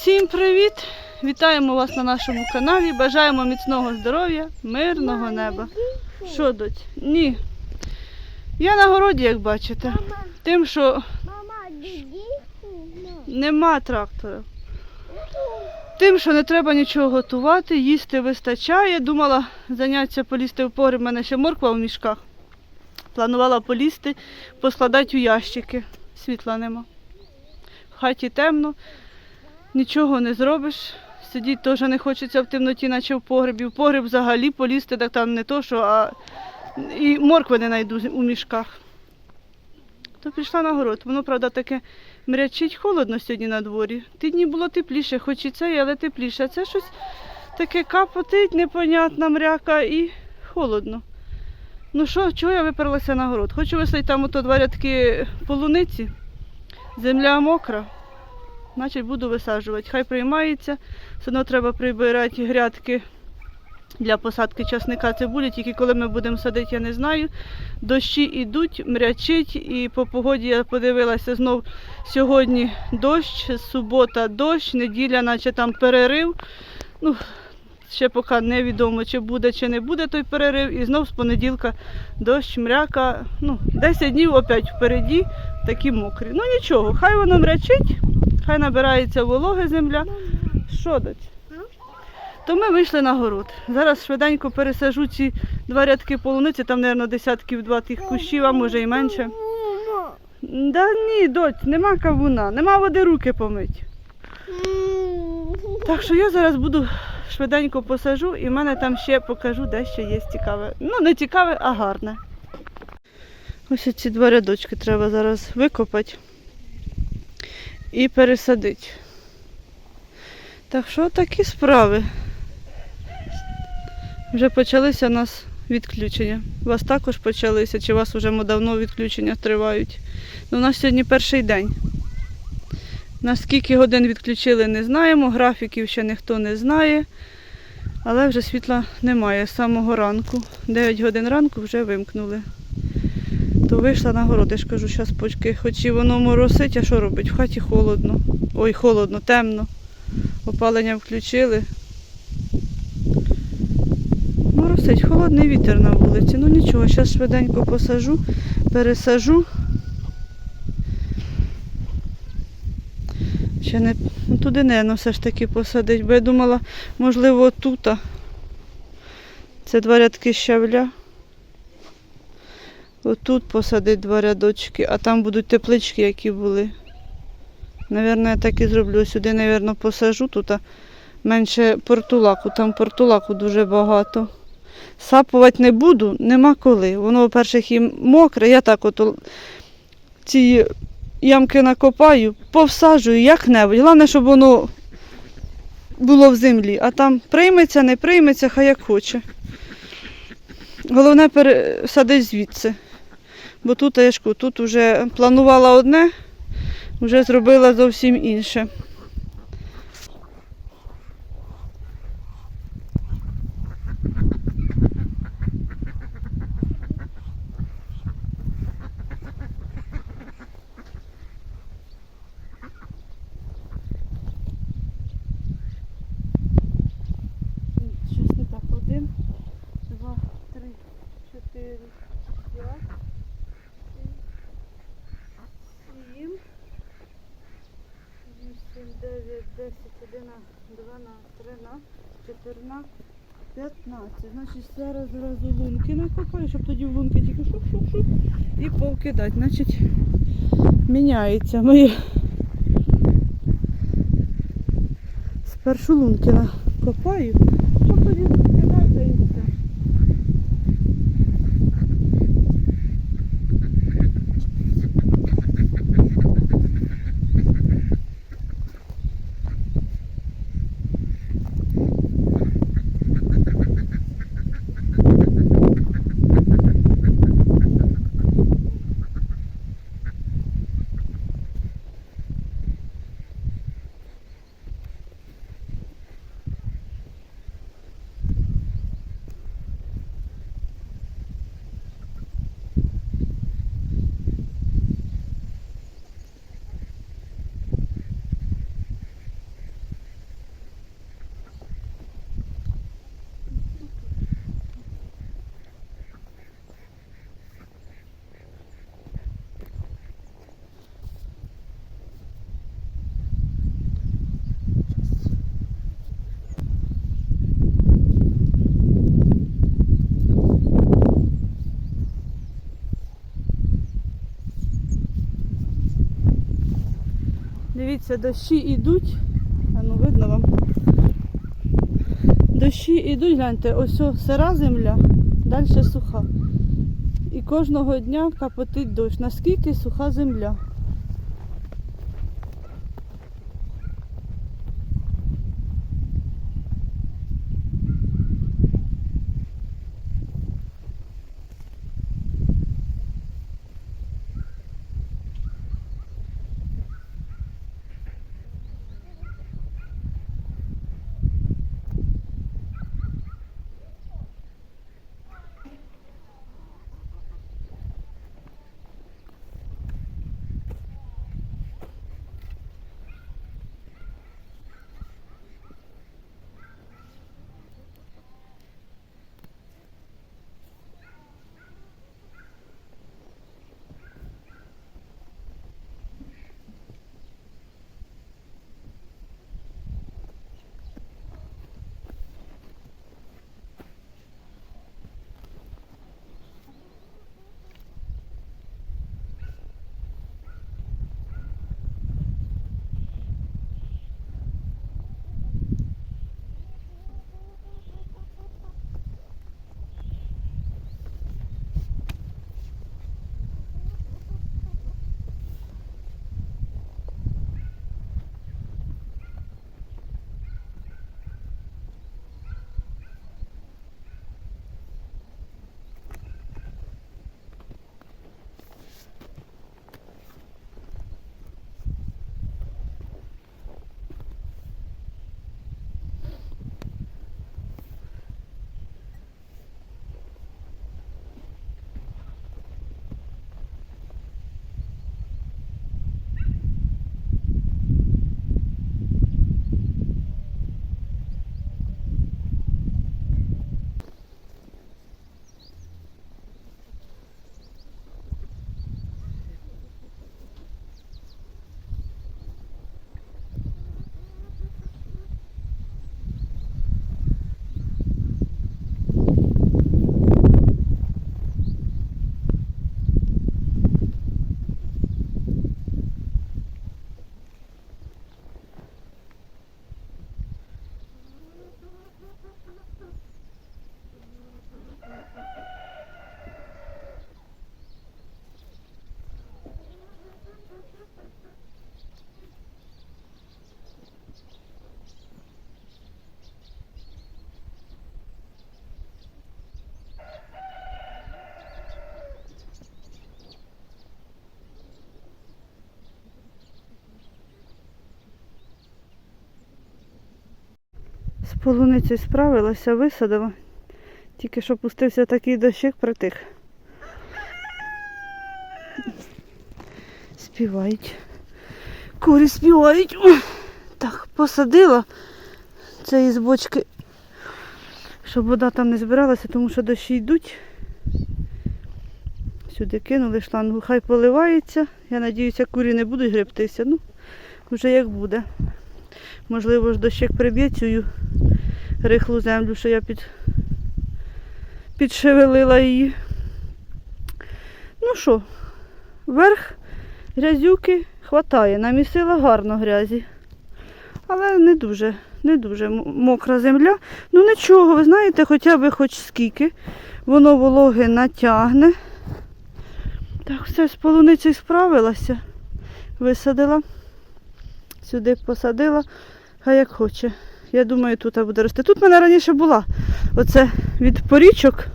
Всім привіт! Вітаємо вас на нашому каналі. Бажаємо міцного здоров'я, мирного неба. Що доць? Ні. Я на городі, як бачите. Тим, що нема трактора. Тим, що не треба нічого готувати, їсти вистачає. Думала зайнятися полізти в погріб, в мене ще морква в мішках. Планувала полізти, поскладати у ящики. Світла нема. В хаті темно, нічого не зробиш. Сидіти теж не хочеться в темноті, наче в погребі. В погреб взагалі полізти, так там не то, що, а і моркви не знайду у мішках. То пішла на город. Воно, правда, таке мрячить холодно сьогодні на дворі. Ті дні було тепліше, хоч і це, але тепліше. А це щось таке капотить, непонятна мряка і холодно. Ну що, чого я виперлася на город? Хочу висадити там ото два рядки полуниці. Земля мокра. Значить буду висаджувати. Хай приймається. Все одно треба прибирати грядки для посадки часника цибулі. Тільки коли ми будемо садити, я не знаю. Дощі йдуть, мрячить, і по погоді я подивилася знов сьогодні дощ, субота дощ, неділя, наче там перерив. Ну, ще поки невідомо, чи буде, чи не буде той перерив. І знов з понеділка дощ, мряка. Ну, 10 днів опять впереді, такі мокрі. Ну нічого, хай воно мрячить, хай набирається вологи земля. Що дать? То ми вийшли на город. Зараз швиденько пересажу ці два рядки полуниці, там, мабуть, десятків два тих кущів, а може і менше. Да ні, доць, нема кавуна, нема води руки помить. Так що я зараз буду швиденько посажу і в мене там ще покажу, де ще є цікаве. Ну, не цікаве, а гарне. Ось ці два рядочки треба зараз викопати і пересадити. Так що такі справи. Вже почалися у нас відключення. У вас також почалися, чи у вас вже давно відключення тривають? Ну, у нас сьогодні перший день. На скільки годин відключили, не знаємо, графіків ще ніхто не знає, але вже світла немає з самого ранку. 9 годин ранку вже вимкнули. То вийшла на город, я ж кажу, зараз почки, хоч і воно моросить, а що робить? В хаті холодно. Ой, холодно, темно. Опалення включили. Моросить, холодний вітер на вулиці. Ну нічого, зараз швиденько посажу, пересажу. Ще не ну, туди не все ж таки посадить, бо я думала, можливо, тут. Це два рядки щавля. Отут посадить два рядочки, а там будуть теплички, які були. Навірно, я так і зроблю. Сюди, навірно, посажу тут менше портулаку. Там портулаку дуже багато. Сапувати не буду, нема коли. Воно, по-перше, і мокре. Я так от ці ямки накопаю, повсаджую як-небудь. Головне, щоб воно було в землі, а там прийметься, не прийметься, хай як хоче. Головне пересадити звідси. Бо тут, я ж тут вже планувала одне, вже зробила зовсім інше. 12, 13, 14, 15. Значить, зараз зразу лунки накопаю, щоб тоді в лунки тільки шуп-шуп-шуп і повкидати. Значить, міняється моє. Спершу лунки накопаю, щоб тоді Дивіться, дощі йдуть. А ну видно вам. Дощі йдуть, гляньте, ось сира земля, далі суха. І кожного дня капотить дощ. Наскільки суха земля? З полуниці справилася, висадила. Тільки що пустився такий дощик притих. Співають. Курі співають. Так, посадила це із бочки, щоб вода там не збиралася, тому що дощі йдуть. Сюди кинули шлангу, хай поливається. Я сподіваюся, курі не будуть гребтися. Ну, вже як буде. Можливо ж дощик приб'є цю рихлу землю, що я під... підшевелила її. Ну що, верх грязюки хватає, намісила гарно грязі. Але не дуже, не дуже мокра земля. Ну нічого, ви знаєте, хоча б хоч скільки. Воно вологи натягне. Так, все, з полуницею справилася. Висадила. Сюди посадила, хай як хоче. Я думаю, тут буде рости. Тут в мене раніше була. Оце від порічок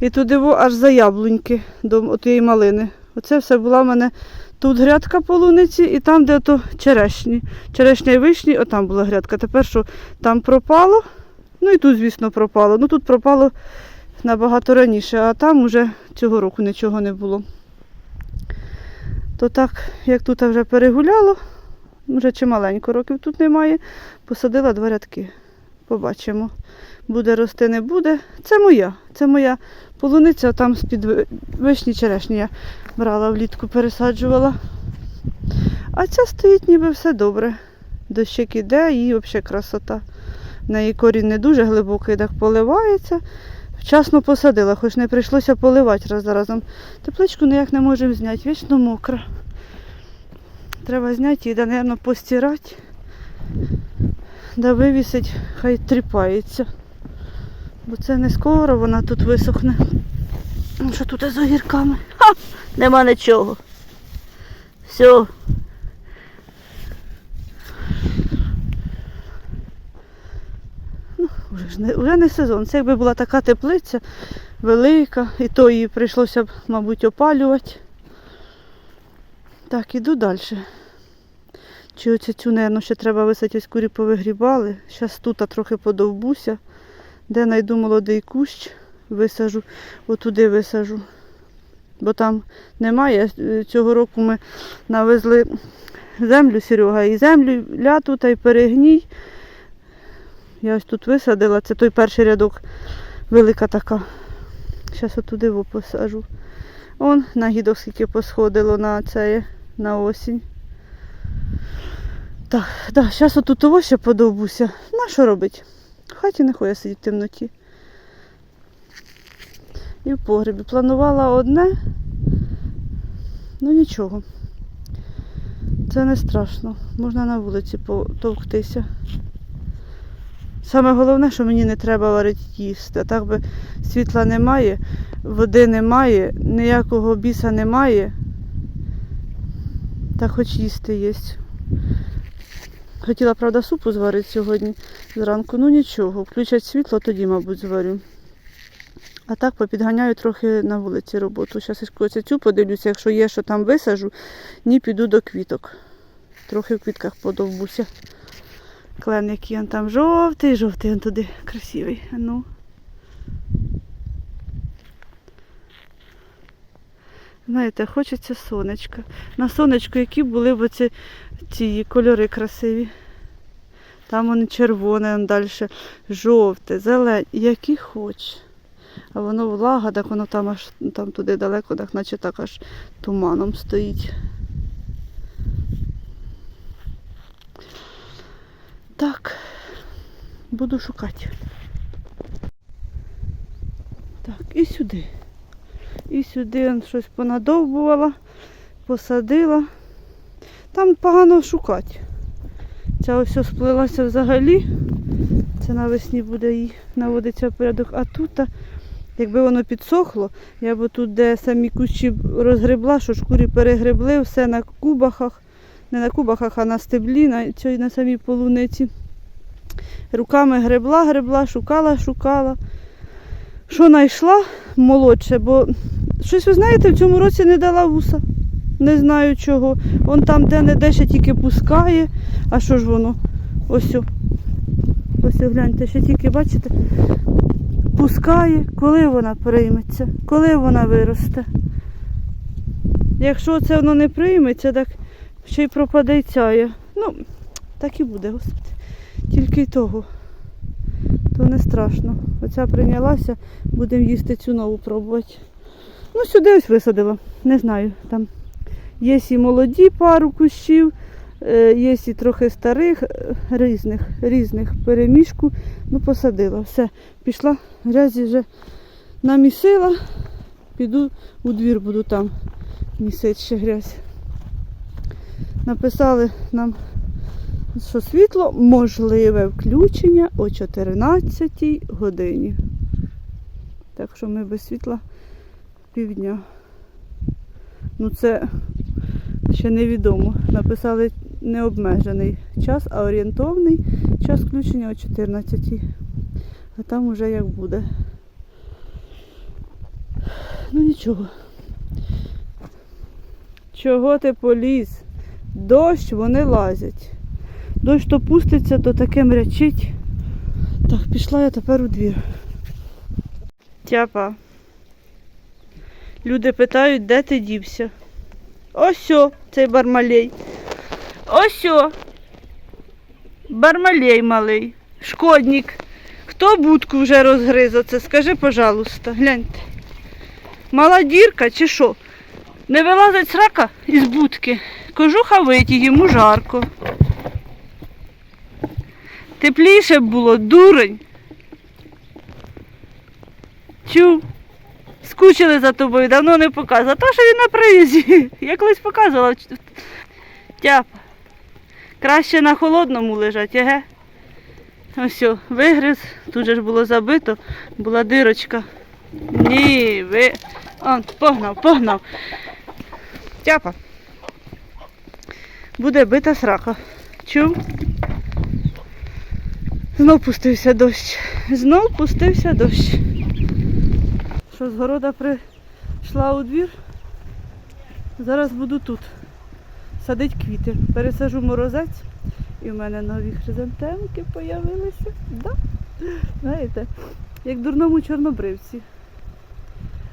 і туди аж за яблуньки до тієї малини. Оце все була в мене тут грядка полуниці і там, де ото черешні. Черешня і вишні, отам була грядка. Тепер що там пропало, ну і тут, звісно, пропало. Ну тут пропало набагато раніше, а там уже цього року нічого не було. То так, як тут вже перегуляло, вже чималенько років тут немає. Посадила два рядки. Побачимо. Буде рости, не буде. Це моя. Це моя полуниця, там з-під вишні черешні я брала влітку, пересаджувала. А ця стоїть ніби все добре. Дощик іде, їй взагалі красота. В неї корінь не дуже глибокий, так поливається. Вчасно посадила, хоч не прийшлося поливати раз за разом. Тепличку ніяк не можемо зняти, вічно мокра. Треба зняти її, да, мабуть, постирати. Да вивісить, хай тріпається. Бо це не скоро вона тут висохне. Ну, Що тут з огірками? Ха! Нема нічого. Все. Ну, вже ж не, вже не сезон. Це якби була така теплиця велика, і то її прийшлося б, мабуть, опалювати. Так, іду далі. Чи оцю цю, мабуть, ще треба висати, ось курі повигрібали. Зараз тут трохи подовбуся. Де знайду молодий кущ, висажу, отуди висажу. Бо там немає. Е, Цього року ми навезли землю, Серега, і землю ляту та й перегній. Я ось тут висадила, це той перший рядок, велика така. Зараз отуди посажу. Он на гідок скільки посходило на це, на осінь. Так, да, зараз отут того ще подовбуся. На що робить? В хаті не хоче сидіти в темноті. І в погребі. Планувала одне, ну нічого. Це не страшно. Можна на вулиці потовктися. Саме головне, що мені не треба варити їсти. А так би світла немає, води немає, ніякого біса немає. Та хоч їсти є. Хотіла, правда, супу зварити сьогодні зранку, ну нічого, включать світло, тоді, мабуть, зварю. А так попідганяю трохи на вулиці роботу. Зараз цю подивлюся, якщо є, що там висажу, ні піду до квіток. Трохи в квітках подовбуся. Клен, який він там жовтий, жовтий він туди красивий. Ну. Знаєте, хочеться сонечка. На сонечку, які були б оці ці кольори красиві. Там вони червоне, он далі жовте, зелене, які хоч. А воно влага, так воно там аж там туди далеко, так наче так аж туманом стоїть. Так, буду шукати. Так, і сюди. І сюди щось понадовбувала, посадила. Там погано шукати. Ця ось сплилася взагалі. Це навесні буде їй наводиться порядок. А тут, якби воно підсохло, я б тут, де самі кущі розгребла, що шкурі перегребли, все на кубахах. Не на кубахах, а на стеблі, на, цій, на самій полуниці. Руками гребла, гребла, шукала, шукала. Що знайшла молодше, бо щось ви знаєте, в цьому році не дала вуса. Не знаю чого. Вон там де-не-де ще тільки пускає. А що ж воно? Ось. Ось гляньте, ще тільки, бачите, пускає, коли вона прийметься, коли вона виросте. Якщо це воно не прийметься, так ще й пропаде цяє. Ну, так і буде, господи. Тільки й того. То не страшно. Оця прийнялася, будемо їсти цю нову пробувати. Ну, сюди ось висадила. Не знаю. Там є і молоді пару кущів, е, є і трохи старих, е, різних, різних перемішку. Ну, посадила. Все, пішла, грязі вже намісила. Піду у двір, буду там місити ще грязь. Написали нам, що світло можливе включення о 14 годині. Так що ми без світла півдня. Ну це ще невідомо. Написали необмежений час, а орієнтовний час включення о 14. А там уже як буде. Ну нічого. Чого ти поліз? Дощ вони лазять. Дощ то пуститься, то таке мрячить. Так, пішла я тепер у двір. Тяпа. Люди питають, де ти дівся. Ось о, цей бармалей. Ось. Бармалей малий. Шкодник. Хто будку вже розгриз оце? Скажи, пожалуйста, гляньте. Мала дірка чи що? Не вилазить срака із будки. Кожуха виті, йому жарко. Тепліше було, дурень. Чув? Скучили за тобою, давно не показувала. То, що він на приїзді. Я колись показувала. Тяпа. Краще на холодному лежать, еге? Ось, вигриз, тут же ж було забито, була дирочка. Ні, ви. Он, погнав, погнав. Тяпа. Буде бита срака. Чув? Знов пустився дощ. Знов пустився дощ. Що з города прийшла у двір? Зараз буду тут садити квіти. Пересажу морозець. І в мене нові хризантемки появилися. Да? Знаєте, як дурному чорнобривці.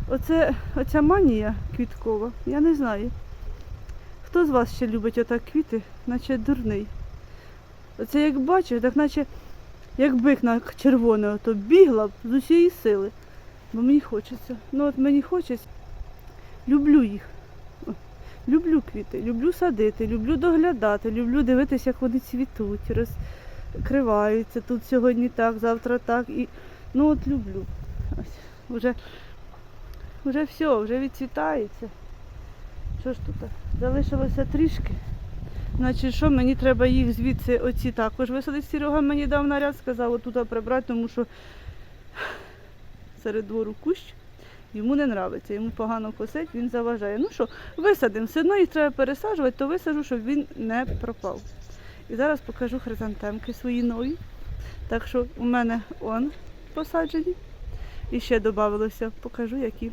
Оце, оця манія квіткова, я не знаю. Хто з вас ще любить отак квіти, наче дурний? Оце як бачиш, так наче як бик на червоне, ото бігла б з усієї сили. Бо мені хочеться. Ну от мені хочеться. Люблю їх. Люблю квіти, люблю садити, люблю доглядати, люблю дивитися, як вони цвітуть, розкриваються. Тут сьогодні так, завтра так. І... Ну от люблю. Ось, вже, вже все, вже відцвітається. Що ж тут? Залишилося трішки. Значить, що мені треба їх звідси оці також висадити. Серега мені дав наряд, сказав отут прибрати, тому що серед двору кущ. Йому не нравиться, йому погано косить, він заважає. Ну що, висадимо, все одно їх треба пересаджувати, то висаджу, щоб він не пропав. І зараз покажу хризантемки свої нові. Так що у мене он посаджені. І ще додавалося, покажу, які